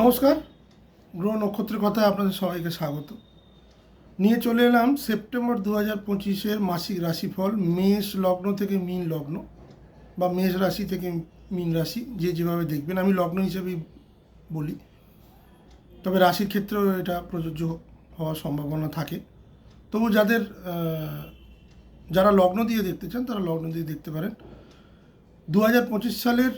নমস্কার গ্রহ নক্ষত্রের কথায় আপনাদের সবাইকে স্বাগত। নিয়ে চলে এলাম সেপ্টেম্বর দু হাজার পঁচিশের মাসিক রাশিফল, মেষ লগ্ন থেকে মীন লগ্ন, বা মেষ রাশি থেকে মীন রাশি, যে যেভাবে দেখবেন। আমি লগ্ন হিসেবেই বলি। তবে রাশির ক্ষেত্রেও এটা প্রযোজ্য হওয়ার সম্ভাবনা থাকে। তবু যাদের যারা লগ্ন দিয়ে দেখতে চান, তারা লগ্ন দিয়ে দেখতে পারেন। দু হাজার পঁচিশ সালের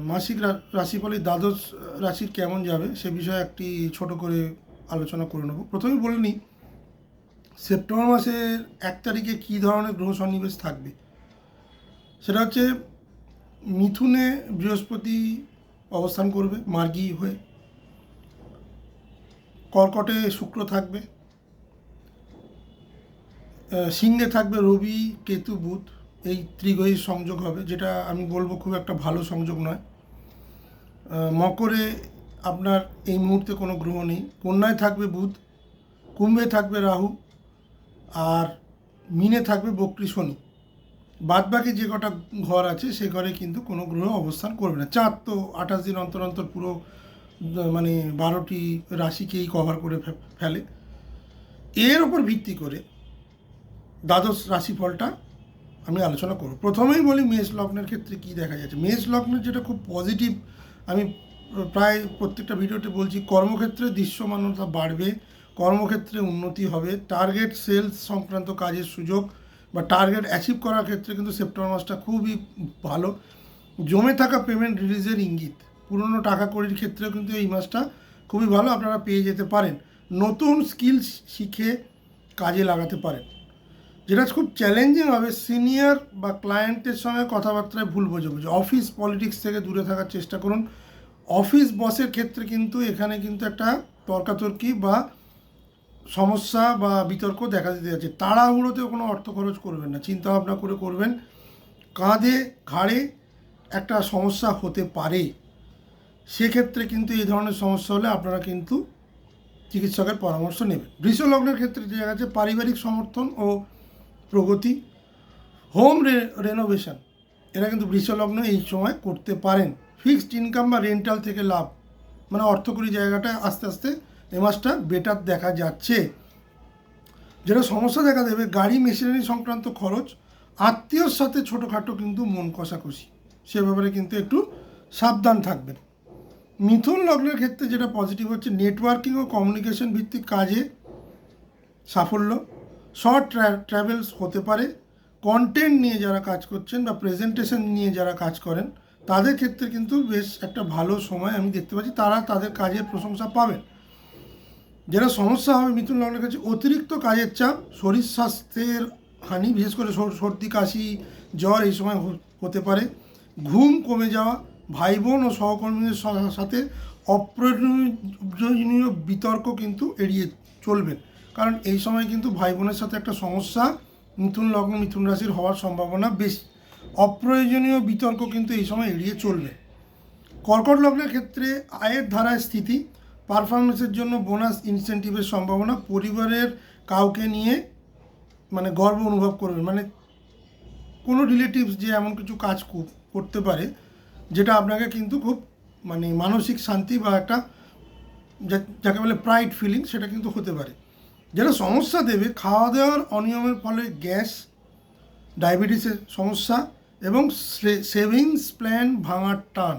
মাসিক রা- রাশিফলে দ্বাদশ রাশির কেমন যাবে সে বিষয়ে একটি ছোট করে আলোচনা করে নেব। প্রথমে বলে নিই, সেপ্টেম্বর মাসের এক তারিখে কী ধরনের গ্রহ সন্নিবেশ থাকবে? সেটা হচ্ছে, মিথুনে বৃহস্পতি অবস্থান করবে, মার্গী হয়ে। কর্কটে শুক্র থাকবে। সিংহে থাকবে রবি, কেতু, বুধ। এই ত্রিগ্রহীর সংযোগ হবে, যেটা আমি বলব খুব একটা ভালো সংযোগ নয়। মকরে আপনার এই মুহূর্তে কোনো গ্রহ নেই। কন্যায় থাকবে বুধ, কুম্ভে থাকবে রাহু, আর মিনে থাকবে বক্রী শনি। বাদবাকি যে কটা ঘর আছে, সে ঘরে কিন্তু কোনো গ্রহ অবস্থান করবে না। চাঁদ তো আঠাশ দিন অন্তর অন্তর পুরো মানে বারোটি রাশিকেই কভার করে ফেলে। এর ওপর ভিত্তি করে দ্বাদশ রাশিফলটা আমি আলোচনা করব। প্রথমেই বলি মেষ লগ্নের ক্ষেত্রে কি দেখা যাচ্ছে? মেষ লগ্নের যেটা খুব পজিটিভ আমি প্রায় প্রত্যেকটা ভিডিওতে বলছি, কর্মক্ষেত্রে দৃশ্যমানতা বাড়বে, কর্মক্ষেত্রে উন্নতি হবে টার্গেট সেলস সংক্রান্ত কাজের সুযোগ বা টার্গেট অ্যাচিভ করার ক্ষেত্রে কিন্তু সেপ্টেম্বর মাসটা খুবই ভালো। জমে থাকা পেমেন্ট রিলিজের ইঙ্গিত, পুরনো টাকা কড়ির ক্ষেত্রেও কিন্তু এই মাসটা খুবই ভালো, আপনারা পেয়ে যেতে পারেন। নতুন স্কিল শিখে কাজে লাগাতে পারেন। যেটা খুব চ্যালেঞ্জিং হবে সিনিয়র বা ক্লায়েন্টের সঙ্গে কথাবার্তায় ভুল বোঝাবুঝি। অফিস পলিটিক্স থেকে দূরে থাকার চেষ্টা করুন। অফিস বসের ক্ষেত্রে কিন্তু এখানে কিন্তু একটা তর্কাতর্কি বা সমস্যা বা বিতর্ক দেখা দিতে যাচ্ছে। তাড়াহুড়োতে কোনো অর্থ খরচ করবেন না চিন্তা ভাবনা করে করবেন। কাঁধে, ঘাড়ে একটা সমস্যা হতে পারে। সেক্ষেত্রে কিন্তু এই ধরনের সমস্যা হলে আপনারা কিন্তু চিকিৎসকের পরামর্শ নেবেন। বৃষ লগ্নের ক্ষেত্রে দেখা যাচ্ছে পারিবারিক সমর্থন ও প্রগতি হোম রেনোভেশন এরা কিন্তু বৃষলগ্ন এই সময় করতে পারেন। ফিক্সড ইনকাম বা রেন্টাল থেকে লাভ মানে অর্থকরী জায়গাটা আস্তে আস্তে এ মাসটা বেটার দেখা যাচ্ছে। যেটা সমস্যা দেখা দেবে, গাড়ি মেশিনারি সংক্রান্ত খরচ, আত্মীয়র সাথে ছোটোখাটো কিন্তু মন কষাকষি, সে ব্যাপারে কিন্তু একটু সাবধান থাকবেন। মিথুন লগ্নের ক্ষেত্রে যেটা পজিটিভ হচ্ছে নেটওয়ার্কিং ও কমিউনিকেশন ভিত্তিক কাজে সাফল্য। শর্ট ট্রাভেলস হতে পারে। কন্টেন্ট নিয়ে যারা কাজ করছেন বা প্রেজেন্টেশন নিয়ে যারা কাজ করেন, তাদের ক্ষেত্রে কিন্তু বেশ একটা ভালো সময় আমি দেখতে পাচ্ছি। তারা তাদের কাজের প্রশংসা পাবেন। যেটা সমস্যা হবে মিথুন লগ্নের কাছে, অতিরিক্ত কাজের চাপ, শরীর স্বাস্থ্যের হানি, বিশেষ করে সর- সর্দি, কাশি, জ্বর এই সময় হতে পারে। ঘুম কমে যাওয়া ভাই বোন ও সহকর্মীদের সাথে অপ্রয়োজনীয় বিতর্ক কিন্তু এড়িয়ে চলবেন কারণ এই সময় কিন্তু ভাই বোনের সাথে একটা সমস্যা। মিথুন লগ্ন মিথুন রাশির হওয়ার সম্ভাবনা বেশি। অপ্রয়োজনীয় বিতর্ক কিন্তু এই সময় এড়িয়ে চলবে। কর্কট লগ্নের ক্ষেত্রে আয়ের ধারায় স্থিতি পারফরমেন্সের জন্য বোনাস ইনসেন্টিভের সম্ভাবনা, পরিবারের কাউকে নিয়ে মানে গর্ব অনুভব করবেন মানে কোনো রিলেটিভস যে এমন কিছু কাজ করতে পারে, যেটা আপনাকে কিন্তু খুব মানে মানসিক শান্তি বা একটা যাকে বলে প্রাইড ফিলিং সেটা কিন্তু হতে পারে। যেটা সমস্যা দেবে, খাওয়া দাওয়ার অনিয়মের ফলে গ্যাস, ডায়াবেটিসের সমস্যা এবং সেভিংস প্ল্যান ভাঙার টান।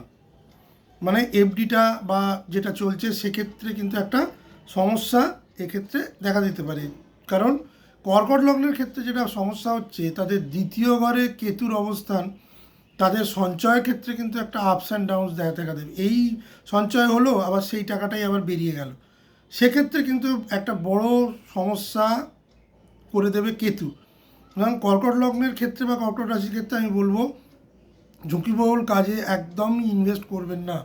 মানে এফডিটা বা যেটা চলছে সেক্ষেত্রে কিন্তু একটা সমস্যা এক্ষেত্রে দেখা দিতে পারে। কারণ কর্কট লগ্নের ক্ষেত্রে যেটা সমস্যা হচ্ছে, তাদের দ্বিতীয় ঘরে কেতুর অবস্থান, তাদের সঞ্চয়ের ক্ষেত্রে কিন্তু একটা আপস অ্যান্ড ডাউনস দেখা দেখা দেবে। এই সঞ্চয় হলো, আবার সেই টাকাটাই আবার বেরিয়ে গেল। সেক্ষেত্রে কিন্তু একটা বড় সমস্যা করে দেবে কেতু। সুতরাং কর্কট লগ্নের ক্ষেত্রে বা কর্কট রাশির ক্ষেত্রে আমি বলব, ঝুঁকিবহুল কাজে একদমই ইনভেস্ট করবেন না।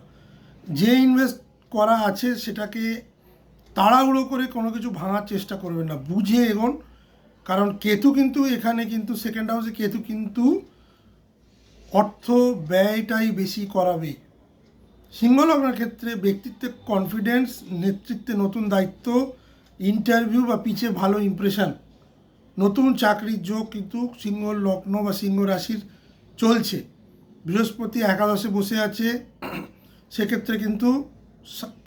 যে ইনভেস্ট করা আছে সেটাকে তাড়াহুড়ো করে কোনো কিছু ভাঙার চেষ্টা করবেন না। বুঝে এগোন, কারণ কেতু কিন্তু এখানে কিন্তু সেকেন্ড হাউসে কেতু কিন্তু অর্থ ব্যয়টাই বেশি করাবে। সিংহলগ্নের ক্ষেত্রে ব্যক্তিত্বে কনফিডেন্স নেতৃত্বে নতুন দায়িত্ব ইন্টারভিউ বা পিছে ভালো ইমপ্রেশন নতুন চাকরির যোগ কিন্তু সিংহ লগ্ন বা সিংহ রাশির চলছে। বৃহস্পতি একাদশে বসে আছে। সেক্ষেত্রে কিন্তু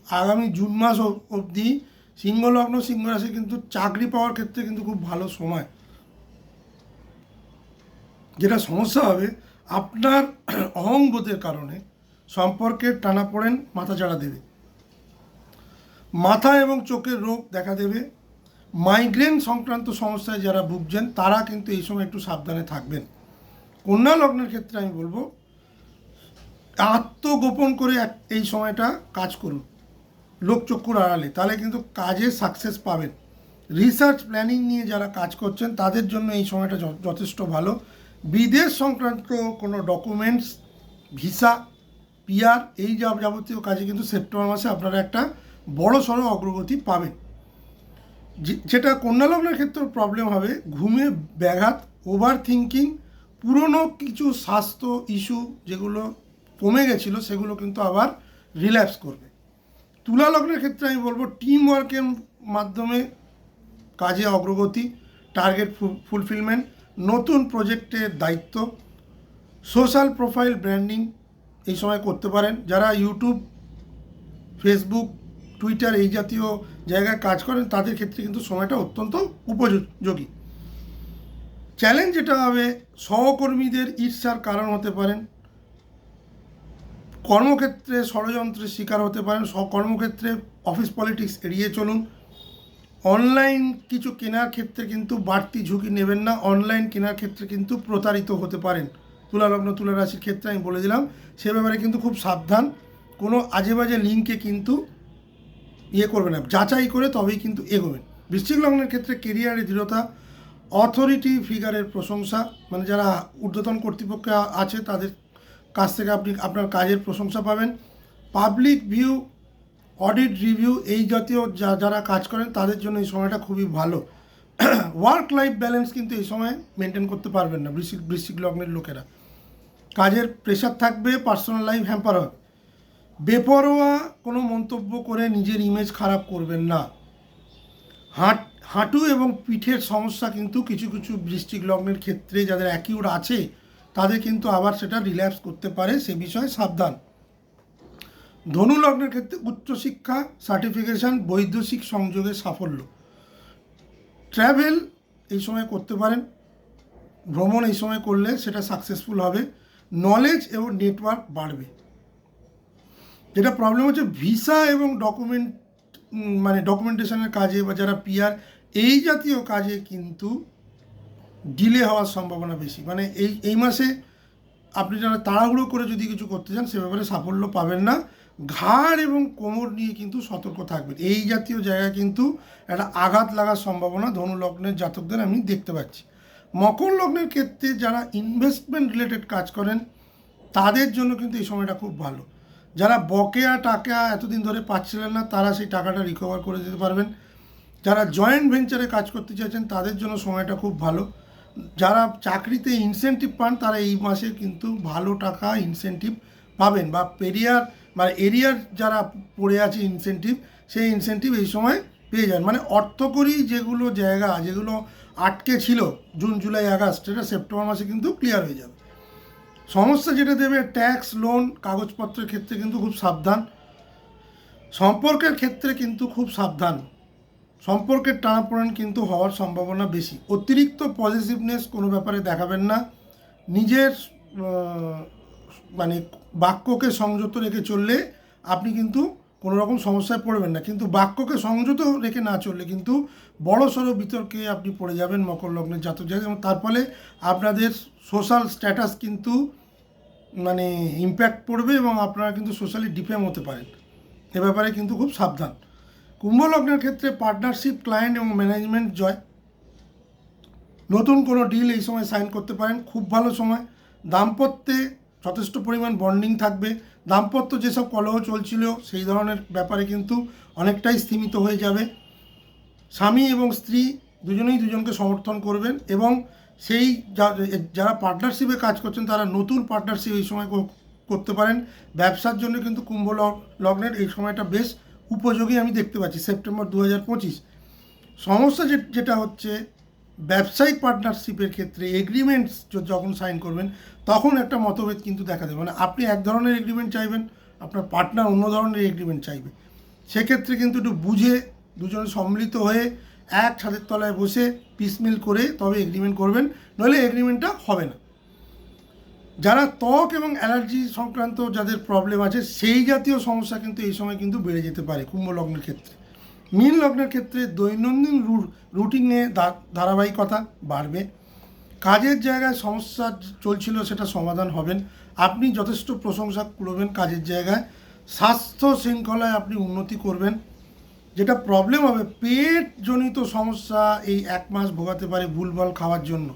আগামী জুন মাস অব- অবধি সিংহ লগ্ন সিংহ রাশি কিন্তু চাকরি পাওয়ার ক্ষেত্রে কিন্তু খুব ভালো সময়। যেটা সমস্যা হবে, আপনার অহংবোধের কারণে সম্পর্কের টানাপোড়েন মাথাচাড়া দেবে। মাথা এবং চোখের রোগ দেখা দেবে। মাইগ্রেন সংক্রান্ত সমস্যায় যারা ভুগছেন, তারা কিন্তু এই সময় একটু সাবধানে থাকবেন। কন্যা লগ্নের ক্ষেত্রে আমি বলব, আত্মগোপন করে এই সময়টা কাজ করুন। লোকচক্ষুর আড়ালে, তাহলে কিন্তু কাজে সাকসেস পাবেন। রিসার্চ প্ল্যানিং নিয়ে যারা কাজ করছেন, তাদের জন্য এই সময়টা যথেষ্ট ভালো। বিদেশ সংক্রান্ত কোনো ডকুমেন্টস ভিসা পিআর এই যাবতীয় কাজে কিন্তু সেপ্টেম্বর মাসে আপনারা একটা বড় সড়ো অগ্রগতি পাবেন। যেটা কন্যা লগ্নের ক্ষেত্রে প্রবলেম হবে, ঘুমে ব্যাঘাত ওভার থিঙ্কিং পুরনো কিছু স্বাস্থ্য ইস্যু যেগুলো কমে গেছিল, সেগুলো কিন্তু আবার রিল্যাক্স করবে। তুলা লগ্নের ক্ষেত্রে আমি বলব টিম ওয়ার্কের মাধ্যমে কাজে অগ্রগতি টার্গেট ফুলফিলমেন্ট নতুন প্রজেক্টের দায়িত্ব সোশ্যাল প্রোফাইল ব্র্যান্ডিং এই সময় করতে পারেন। যারা ইউটিউব ফেসবুক টুইটার এই জাতীয় জায়গায় কাজ করেন, তাদের ক্ষেত্রে কিন্তু সময়টা অত্যন্ত উপযোগী। চ্যালেঞ্জ যেটা হবে, সহকর্মীদের ঈর্ষার কারণ হতে পারেন। কর্মক্ষেত্রে ষড়যন্ত্রের শিকার হতে পারেন। কর্মক্ষেত্রে অফিস পলিটিক্স এড়িয়ে চলুন। অনলাইন কিছু কেনার ক্ষেত্রে কিন্তু বাড়তি ঝুঁকি নেবেন না। অনলাইন কেনার ক্ষেত্রে কিন্তু প্রতারিত হতে পারেন। তুলালগ্ন তুলা রাশির ক্ষেত্রে আমি বলে দিলাম, সে ব্যাপারে কিন্তু খুব সাবধান। কোনো আজে বাজে লিঙ্কে কিন্তু ইয়ে করবে না। যাচাই করে তবেই কিন্তু এগোবেন। বৃশ্চিক লগ্নের ক্ষেত্রে কেরিয়ারে দৃঢ়তা অথরিটি ফিগারের প্রশংসা মানে যারা ঊর্ধ্বতন কর্তৃপক্ষ আছে তাদের কাছ থেকে আপনি আপনার কাজের প্রশংসা পাবেন। পাবলিক ভিউ অডিট রিভিউ এই জাতীয় যা- যারা কাজ করেন তাদের জন্য এই সময়টা খুবই ভালো। ওয়ার্ক লাইফ ব্যালেন্স কিন্তু এই সময় মেনটেন করতে পারবেন না বৃশ্চিক বৃশ্চিক লগ্নের লোকেরা। কাজের প্রেশার থাকবে পার্সোনাল লাইফ হ্যাম্পার হবে। বেপরোয়া কোনো মন্তব্য করে নিজের ইমেজ খারাপ করবেন না। হাঁট, হাঁটু এবং পিঠের সমস্যা কিন্তু কিছু কিছু বৃষ্টিক লগ্নের ক্ষেত্রে যাদের অ্যাকিউর আছে, তাদের কিন্তু আবার সেটা রিল্যাক্স করতে পারে, সে বিষয়ে সাবধান। ধনু লগ্নের ক্ষেত্রে উচ্চশিক্ষা সার্টিফিকেশন বৈদেশিক সংযোগের সাফল্য। ট্র্যাভেল এই সময় করতে পারেন, ভ্রমণ এই সময় করলে সেটা সাকসেসফুল হবে। নলেজ এবং নেটওয়ার্ক বাড়বে। যেটা প্রবলেম হচ্ছে ভিসা এবং ডকুমেন্ট মানে ডকুমেন্টেশনের কাজে বা যারা পিআর এই জাতীয় কাজে কিন্তু ডিলে হওয়ার সম্ভাবনা বেশি। মানে এই এই মাসে আপনি যারা তাড়াহুড়ো করে যদি কিছু করতে চান, সে ব্যাপারে সাফল্য পাবেন না। ঘাড় এবং কোমর নিয়ে কিন্তু সতর্ক থাকবেন। এই জাতীয় জায়গায় কিন্তু একটা আঘাত লাগার সম্ভাবনা ধনু লগ্নের জাতকদের আমি দেখতে পাচ্ছি। মকর লগ্নের ক্ষেত্রে যারা ইনভেস্টমেন্ট রিলেটেড কাজ করেন, তাদের জন্য কিন্তু এই সময়টা খুব ভালো। যারা বকেয়া টাকা এতদিন ধরে পাচ্ছিলেন না, তারা সেই টাকাটা রিকভার করে দিতে পারবেন। যারা জয়েন্ট ভেঞ্চারে কাজ করতে চাইছেন, তাদের জন্য সময়টা খুব ভালো। যারা চাকরিতে ইনসেন্টিভ পান, তারা এই মাসে কিন্তু ভালো টাকা ইনসেন্টিভ পাবেন বা পেরিয়ার মানে এরিয়ার যারা পড়ে আছে ইনসেন্টিভ সেই ইনসেন্টিভ এই সময় পেয়ে যান। মানে অর্থকরী যেগুলো জায়গা, যেগুলো আটকে ছিল জুন, জুলাই, আগস্ট সেটা সেপ্টেম্বর মাসে কিন্তু ক্লিয়ার হয়ে যাবে। সমস্যা যেটা দেবে ট্যাক্স লোন কাগজপত্রের ক্ষেত্রে কিন্তু খুব সাবধান। সম্পর্কের ক্ষেত্রে কিন্তু খুব সাবধান। সম্পর্কের টানাপোড়েন কিন্তু হওয়ার সম্ভাবনা বেশি। অতিরিক্ত পজিটিভনেস কোনো ব্যাপারে দেখাবেন না। নিজের মানে বাক্যকে সংযত রেখে চললে আপনি কিন্তু কোনো রকম সমস্যায় পড়বেন না। কিন্তু বাক্যকে সংযত রেখে না চললে কিন্তু বড় সড়ো বিতর্কে আপনি পড়ে যাবেন মকর লগ্নের জাতক জায়গায় এবং তার ফলে আপনাদের সোশ্যাল স্ট্যাটাস কিন্তু মানে ইম্প্যাক্ট পড়বে এবং আপনারা কিন্তু সোশ্যালি ডিফেম হতে পারেন। এ ব্যাপারে কিন্তু খুব সাবধান। কুম্ভ লগ্নের ক্ষেত্রে পার্টনারশিপ ক্লায়েন্ট এবং ম্যানেজমেন্ট জয়। নতুন কোনো ডিল এই সময় সাইন করতে পারেন। খুব ভালো সময়। দাম্পত্যে যথেষ্ট পরিমাণ বন্ডিং থাকবে। দাম্পত্য যেসব কলহ চলছিল, সেই ধরনের ব্যাপারে কিন্তু অনেকটাই স্থিমিত হয়ে যাবে। স্বামী এবং স্ত্রী দুজনেই দুজনকে সমর্থন করবেন এবং সেই যারা পার্টনারশিপে কাজ করছেন, তারা নতুন পার্টনারশিপ এই সময় কর- করতে পারেন। ব্যবসার জন্য কিন্তু কুম্ভ লগ্নের এই সময়টা বেশ উপযোগী আমি দেখতে পাচ্ছি, সেপ্টেম্বর দু হাজার পঁচিশ। সমস্যা যেটা হচ্ছে ব্যবসায়িক পার্টনারশিপের ক্ষেত্রে এগ্রিমেন্টস যখন সাইন করবেন, তখন একটা মতভেদ কিন্তু দেখা দেবে। মানে আপনি এক ধরনের এগ্রিমেন্ট চাইবেন, আপনার পার্টনার অন্য ধরনের এগ্রিমেন্ট চাইবে। সেক্ষেত্রে কিন্তু একটু বুঝে দুজনে সম্মিলিত হয়ে এক ছাদের তলায় বসে পিসমিল করে তবে এগ্রিমেন্ট করবেন, নইলে এগ্রিমেন্টটা হবে না। যারা ত্বক এবং অ্যালার্জি সংক্রান্ত যাদের প্রবলেম আছে, সেই জাতীয় সমস্যা কিন্তু এই সময় কিন্তু বেড়ে যেতে পারে কুম্ভ লগ্নের ক্ষেত্রে। মীন লগ্নের ক্ষেত্রে দৈনন্দিন রুটিনে ধারাবাহিকতা বাড়বে। কাজের জায়গায় সমস্যা চলছিল সেটা সমাধান হবেন। আপনি যথেষ্ট প্রশংসা করবেন কাজের জায়গায়। স্বাস্থ্য শৃঙ্খলায় আপনি উন্নতি করবেন। যেটা প্রবলেম হবে পেটজনিত সমস্যা এই এক মাস ভোগাতে পারে ভুলভাল খাওয়ার জন্য।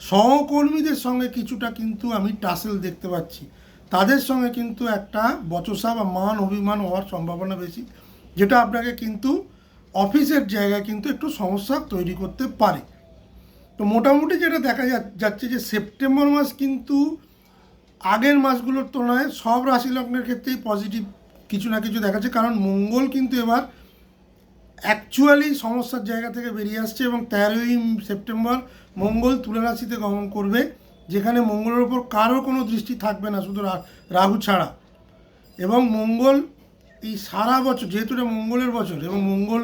সহকর্মীদের সঙ্গে কিছুটা কিন্তু আমি টাসেল দেখতে পাচ্ছি। তাদের সঙ্গে কিন্তু একটা বচসা বা মান অভিমান হওয়ার সম্ভাবনা বেশি। যেটা আপনাকে কিন্তু অফিসের জায়গায় কিন্তু একটু সমস্যা তৈরি করতে পারে। তো মোটামুটি যেটা দেখা যাচ্ছে যে সেপ্টেম্বর মাস কিন্তু আগের মাসগুলোর তুলনায় সব রাশি লগ্নের ক্ষেত্রেই পজিটিভ কিছু না কিছু দেখাচ্ছে, কারণ মঙ্গল কিন্তু এবার অ্যাকচুয়ালি সমস্যার জায়গা থেকে বেরিয়ে আসছে এবং তেরোই সেপ্টেম্বর মঙ্গল তুলা রাশিতে গমন করবে, যেখানে মঙ্গলের ওপর কারও কোনো দৃষ্টি থাকবে না শুধু রাহু ছাড়া। এবং মঙ্গল এই সারা বছর, যেহেতু এটা মঙ্গলের বছর এবং মঙ্গল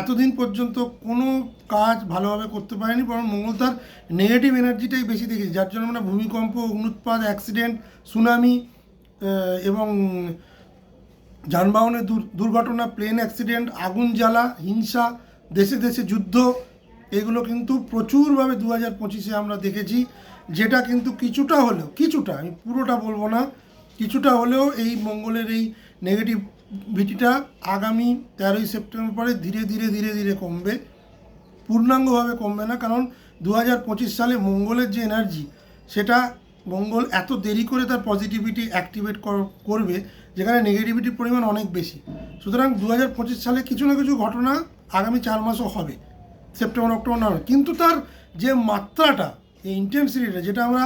এতদিন পর্যন্ত কোনো কাজ ভালোভাবে করতে পারেনি, বরং মঙ্গল তার নেগেটিভ এনার্জিটাই বেশি দেখেছে, যার জন্য আমরা ভূমিকম্প, অগ্নুৎপাত অ্যাক্সিডেন্ট সুনামি এবং যানবাহনের দুর্ঘটনা প্লেন অ্যাক্সিডেন্ট আগুন জ্বালা, হিংসা, দেশে দেশে যুদ্ধ, এগুলো কিন্তু প্রচুরভাবে দু হাজার পঁচিশে আমরা দেখেছি, যেটা কিন্তু কিছুটা হলেও, কিছুটা, আমি পুরোটা বলব না, কিছুটা হলেও এই মঙ্গলের এই নেগেটিভিটিটা আগামী তেরোই সেপ্টেম্বর পরে ধীরে ধীরে ধীরে ধীরে কমবে। পূর্ণাঙ্গভাবে কমবে না, কারণ দু হাজার পঁচিশ সালে মঙ্গলের যে এনার্জি সেটা মঙ্গল এত দেরি করে তার পজিটিভিটি অ্যাক্টিভেট করবে, যেখানে নেগেটিভিটির পরিমাণ অনেক বেশি। সুতরাং দু হাজার পঁচিশ সালে কিছু না কিছু ঘটনা আগামী চার মাসও হবে, সেপ্টেম্বর, অক্টোবর নভেম্বর কিন্তু তার যে মাত্রাটা এই ইন্টেন্সিটিটা যেটা আমরা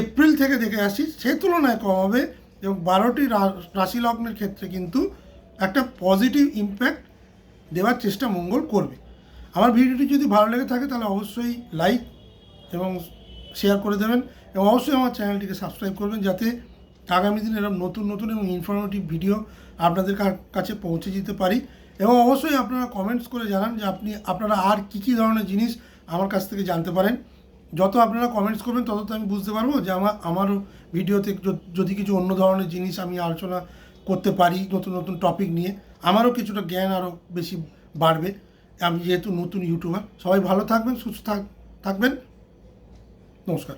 এপ্রিল থেকে দেখে আসছি, সে তুলনায় কম হবে এবং বারোটি রাশি লগ্নের ক্ষেত্রে কিন্তু একটা পজিটিভ ইম্প্যাক্ট দেওয়ার চেষ্টা মঙ্গল করবে। আমার ভিডিওটি যদি ভালো লেগে থাকে তাহলে অবশ্যই লাইক এবং শেয়ার করে দেবেন এবং অবশ্যই আমার চ্যানেলটিকে সাবস্ক্রাইব করবেন যাতে আগামী দিনে এরকম নতুন নতুন এবং ইনফরমেটিভ ভিডিও আপনাদের কাছে পৌঁছে যেতে পারি। এবং অবশ্যই আপনারা কমেন্টস করে জানান যে আপনি, আপনারা আর কী কী ধরনের জিনিস আমার কাছ থেকে জানতে পারেন। যত আপনারা কমেন্টস করবেন, তত আমি বুঝতে পারব যে আমার আমার ভিডিওতে যদি কিছু অন্য ধরনের জিনিস আমি আলোচনা করতে পারি, নতুন নতুন টপিক নিয়ে, আমারও কিছুটা জ্ঞান আরও বেশি বাড়বে। আমি যেহেতু নতুন ইউটিউবার সবাই ভালো থাকবেন, সুস্থ থাকবেন। নমস্কার।